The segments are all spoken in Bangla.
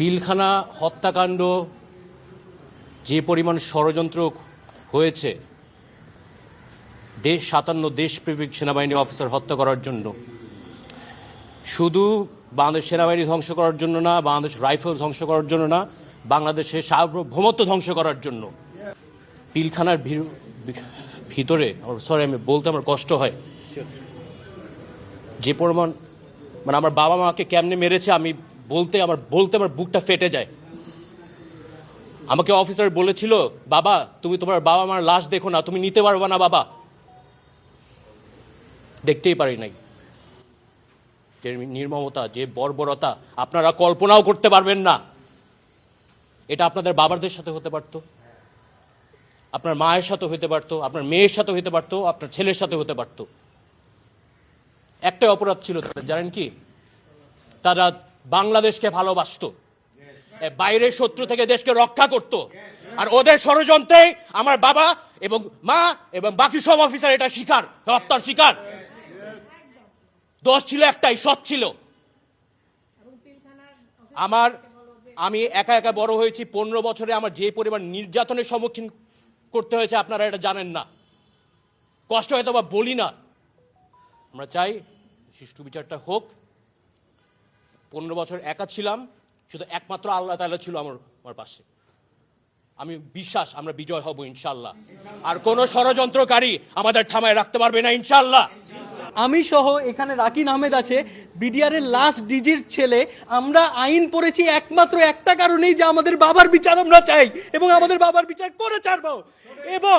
পিলখানা হত্যাকাণ্ড যে পরিমাণ ষড়যন্ত্র হয়েছে, দেশ, সাতান্ন দেশপ্রেমিক সেনাবাহিনী অফিসার হত্যা করার জন্য। শুধু বাংলাদেশ সেনাবাহিনী ধ্বংস করার জন্য না, বাংলাদেশ রাইফেল ধ্বংস করার জন্য না বাংলাদেশের সার্বভৌমত্ব ধ্বংস করার জন্য। পিলখানার ভিতরে সরি আমি বলতে আমার কষ্ট হয়। যে পরিমাণ মানে আমার বাবা মাকে কেমনে মেরেছে আমি বলতে আমার বলতে আমার বুকটা ফেটে যায়। আমাকে অফিসার বলেছিল, বাবা, তুমি তোমার বাবা মার লাশ দেখো না, তুমি নিতে পারবে না, বাবা। দেখতেই পারি নাই। যে নির্মমতা, যে বর্বরতা, আপনারা কল্পনাও করতে পারবেন না। এটা আপনাদের বাবাদের সাথে হতে পারতো। আপনার মায়ের সাথে হতে পারতো, আপনার মেয়ের সাথে হতে পারতো, আপনার ছেলের সাথে হতে পারতো। একটাই অপরাধ ছিল তাদের, জানেন কি? তারা বাংলাদেশকে ভালোবাসত। বাইরের শত্রু থেকে দেশকে রক্ষা করত। আর ওদের ষড়যন্ত্রে আমার বাবা এবং মা এবং বাকি সব অফিসার এটা শিকার, হত্যার শিকার। দোষ ছিল একটাই, সৎ ছিল। আমার, আমি একা একা বড় হয়েছি, পনেরো বছরে আমার যে পরিমাণ নির্যাতনের সম্মুখীন করতে হয়েছে আপনারা এটা জানেন না। কষ্ট হয়তো বা বলি না। আমরা চাই, সুষ্ঠু বিচারটা হোক। পনেরো বছর একা ছিলাম, শুধু একমাত্র আল্লাহ তাআলা ছিল আমার আমার পাশে। আমি বিশ্বাস, আমরা বিজয় হব ইনশাল্লাহ আর কোনো ষড়যন্ত্রকারী আমাদের থামায় রাখতে পারবে না ইনশাল্লাহ আমি সহ এখানে রাকিন আহমেদ আছে বিডিআরের লাস্ট ডিজির ছেলে। আমরা আইন পড়েছি একমাত্র একটা কারণেই যে আমাদের বাবার বিচার আমরা চাই এবং আমাদের বাবার বিচার করে ছাড়বো। এবং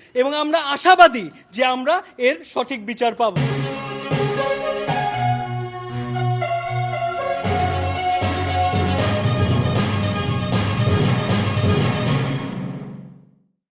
এবং আমরা আশাবাদী যে আমরা এর সঠিক বিচার পাবো।